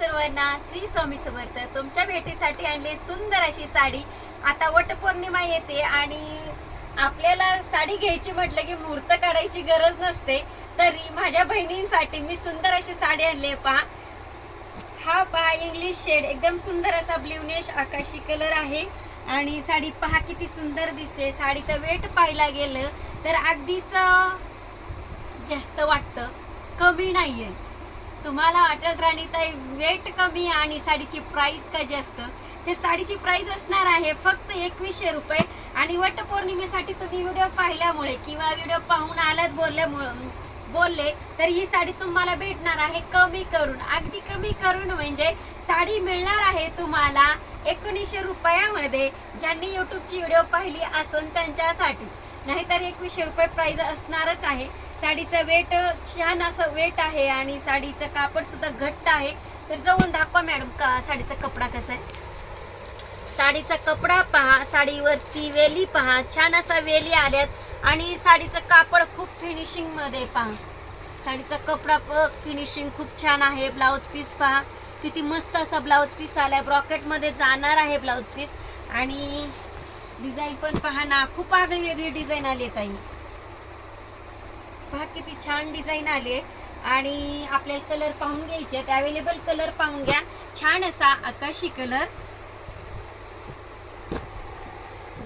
सर्वांना श्री स्वामी समर्थ. तुमच्या भेटीसाठी आणली सुंदर अशी साडी. आता वटपौर्णिमा येते आणि आपल्याला साडी घ्यायची म्हटलं की मुहूर्त काढायची गरज नसते. तरी माझ्या बहिणींसाठी मी सुंदर अशी साडी आणली आहे पहा. हा पहा इंग्लिश शेड एकदम सुंदर असा ब्ल्युनेश आकाशी कलर आहे. आणि साडी पहा किती सुंदर दिसते. साडीचं वेट पाहायला गेलं तर अगदीच जास्त वाटतं. कमी नाहीये. तुम्हाला वाटेल राणीताई वेट कमी आणि साडीची प्राईस का जास्त ते साडीची प्राईस असणार आहे फक्त एकवीसशे रुपये. आणि वटपौर्णिमेसाठी तुम्ही व्हिडिओ पाहिल्यामुळे किंवा व्हिडिओ पाहून आल्यात बोलल्यामुळे बोलले तर ही साडी तुम्हाला भेटणार आहे कमी करून. अगदी कमी करून म्हणजे साडी मिळणार आहे तुम्हाला एकोणीसशे रुपयामध्ये. ज्यांनी युट्यूबची व्हिडिओ पाहिली असून त्यांच्यासाठी. नाहीतर एकवीसशे रुपये प्राईज असणारच आहे. साडीचा वेट छान असं वेट आहे आणि साडीचं कापड सुद्धा घट्ट आहे. तर जाऊन दाखवा मॅडम का साडीचा कपडा कसा आहे. साडीचा कपडा पहा साडीवरती वेली पहा छान असा वेली आल्यात. आणि साडीचं कापड खूप फिनिशिंगमध्ये पहा. साडीचा कपडा फिनिशिंग खूप छान आहे. ब्लाऊज पीस पहा. किती मस्त असा ब्लाऊज पीस आलाय. ब्रॉकेटमध्ये जाणार आहे ब्लाऊज पीस. आणि डिझाईन पण पहा ना खूप आगळी वेगळी डिझाईन आली आहे ताई. पहा किती छान डिझाईन आले आणि आपल्याला कलर पाहून घ्यायचे आहेत. अवेलेबल कलर पाहून घ्या. छान असा आकाशी कलर.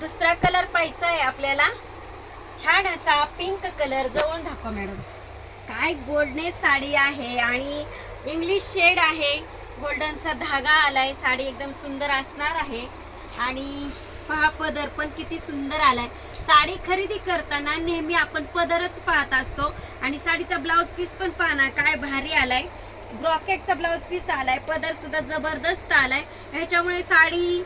दुसरा कलर पाहायचा आहे आपल्याला. छान असा पिंक कलर जवळून दाखवा मॅडम. काय गोल्डनेस साडी आहे आणि इंग्लिश शेड आहे. गोल्डनचा धागा आलाय. साडी एकदम सुंदर असणार आहे. आणि पहा पदर पण किती सुंदर आलाय. साडी खरेदी करताना नेहमी आपण पदरच पाहत असतो. आणि साडीचा ब्लाऊज पीस पण पाहना काय भारी आलाय. ब्रॉकेटचा ब्लाऊज पीस आलाय पदर सुद्धा जबरदस्त आलाय. ह्याच्यामुळे साडी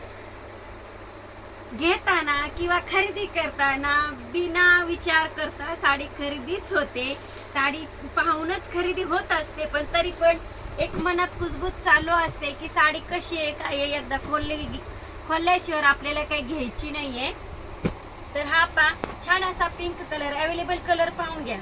घेताना किंवा खरेदी करताना बिना विचार करता साडी खरेदीच होते. साडी पाहूनच खरेदी होत असते पण तरी पण एक मनात कुजबूज चालू असते की साडी कशी आहे काय आहे एकदा खोलली खोलल्याशिवाय आपल्याला काही घ्यायची नाहीये. तर हा पा छान असा पिंक कलर अवेलेबल कलर पाहून घ्या.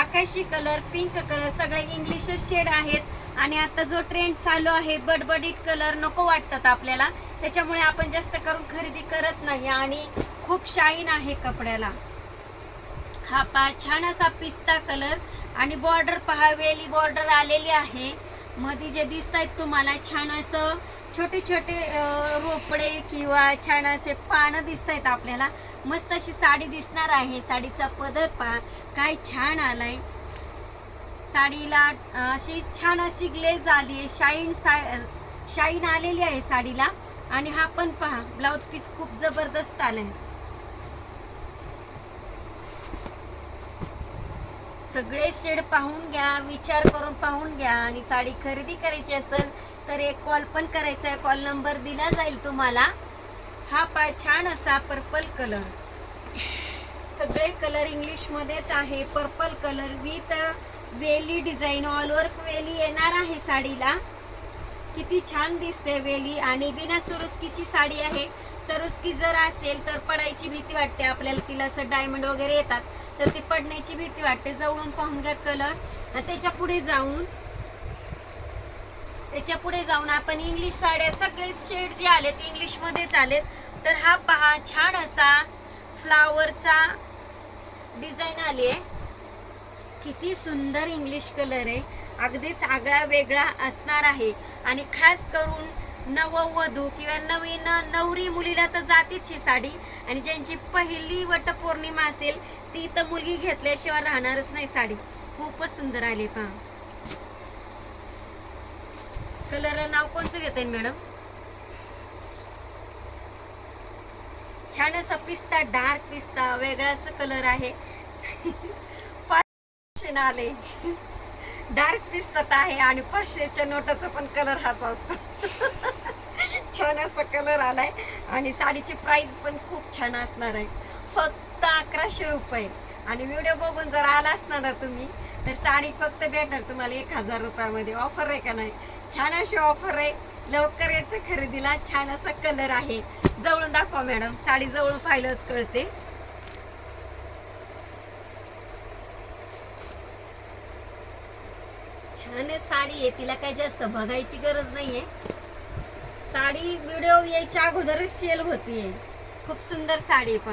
आकाशी कलर पिंक कलर सगळे इंग्लिश शेड आहेत. आणि आता जो ट्रेंड चालू आहे बडबडीत कलर नको वाटतात आपल्याला. त्याच्यामुळे आपण जास्त करून खरेदी करत नाही आणि खूप शाईन आहे कपड्याला. हा पहा छान असा पिस्ता कलर आणि बॉर्डर पहा वेली बॉर्डर आलेली आहे. मध्ये जे दिसत आहेत तुम्हाला छान असं छोटे छोटे रोपडे किंवा छान असे पानं दिसत आहेत आपल्याला. मस्त अशी साडी दिसणार आहे साडीचा पदर पहा काय छान आलाय. साडीला अशी छान अशी ग्लेज आली आहे. शाईन सा शाईन आलेली आहे साडीला. आणि हा पण पहा ब्लाऊज पीस खूप जबरदस्त आलाय. सगळे शेड पाहून घ्या विचार करून पाहून घ्या आणि साडी खरेदी करायची असेल तर एक कॉल पण करायचा आहे. कॉल नंबर दिला जाईल तुम्हाला. हा पाय छान असा पर्पल कलर सगळे कलर इंग्लिशमध्येच आहे. पर्पल कलर विथ वेली डिझाईन ऑल वर्क वेली येणार आहे साडीला. किती छान दिसते वेली आणि बिना सुरुस्कीची साडी आहे. सरुस्की जर असेल तर पडायची भीती वाटते. आपल्याला तिला असं डायमंड वगैरे येतात तर ती पडण्याची भीती वाटते. जवळून पाहून घ्या कलर त्याच्या पुढे जाऊन त्याच्या पुढे जाऊन आपण इंग्लिश साड्या सगळे शेड जे आलेत इंग्लिश मध्येच आलेत तर हा पहा छान असा फ्लावरचा डिझाईन आली आहे. किती सुंदर इंग्लिश कलर आहे. अगदीच आगळा वेगळा असणार आहे. आणि खास करून नववधू किंवा नवीन नवरी मुलीला तर जातेच ही साडी. आणि ज्यांची पहिली वटपौर्णिमा असेल ती तर मुलगी घेतल्याशिवाय राहणारच नाही साडी. खूपच सुंदर आली पहा. कलर नाव कोणचं घेता येईल मॅडम छान असा पिस्ता डार्क पिस्ता वेगळाच कलर आहे. पाचशे आले. डार्क पिस्तात आहे आणि पाचशेच्या नोटाचा पण कलर हाच असतो. छान असा कलर आलाय. आणि साडीची प्राइस पण खूप छान असणार आहे. फक्त अकराशे रुपये. आणि व्हिडिओ बघून जर आला असणार ना तुम्ही तर साडी फक्त भेटणार तुम्हाला एक हजार रुपयामध्ये. ऑफर आहे का नाही? छान अशी ऑफर आहे. लवकर याचं खरेदीला. छान असा कलर आहे. जवळून दाखवा मॅडम साडी जवळून पाहिलंच कळते. छान साडी आहे. तिला काही जास्त बघायची गरज नाहीये. साडी व्हिडिओ यायच्या अगोदरच सेल होतीये खूप सुंदर साडी पा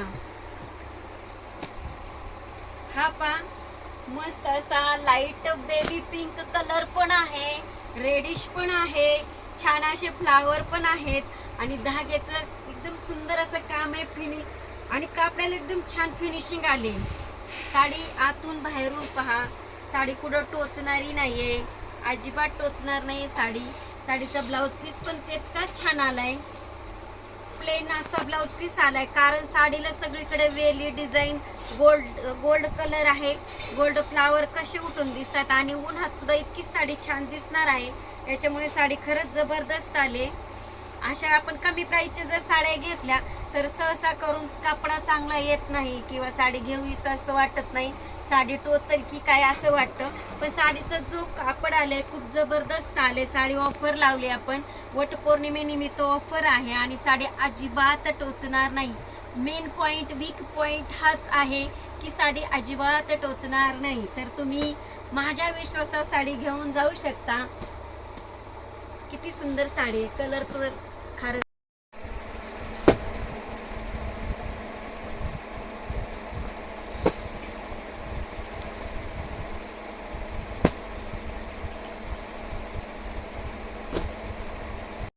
हा पा मस्त असा लाइट बेबी पिंक कलर पण आहे रेडिश पण आहे छान असे फ्लावर पण आहेत आणि धाग्याचं एकदम सुंदर असं काम आहे फिनि आणि कापड्याला एकदम छान फिनिशिंग आले. साडी आतून बाहेरून पहा साडी कुठं टोचणारी नाहीये अजिबात टोचणार नाही साडी. साडीचा ब्लाऊज पीस पण तितका छान आलाय. प्लेन असा ब्लाऊज पीस आलाय. कारण साडीला सगळीकडे वेली डिझाईन गोल्ड गोल्ड कलर आहे. गोल्ड फ्लावर कसे उठून दिसतात आणि उन्हात सुद्धा इतकी साडी छान दिसणार आहे. याच्यामुळे साडी खरंच जबरदस्त आली. अशा आपण कमी प्राईसच्या जर साड्या घेतल्या तर सहसा करून कपडा चांगला येत नाही किंवा साडी घेऊच असं वाटत नाही. साडी टोचल की काय असं वाटतं. पण साडीचा जो कापड आलाय खूप जबरदस्त आले साडी ऑफर लावली आपण. वटपौर्णिमेनिमित्त ऑफर आहे आणि साडी अजिबात टोचणार नाही. मेन पॉइंट वीक पॉइंट हाच आहे की साडी अजिबात टोचणार नाही. तर तुम्ही माझ्या विश्वासावर साडी घेऊन जाऊ शकता. किती सुंदर साडी कलर तर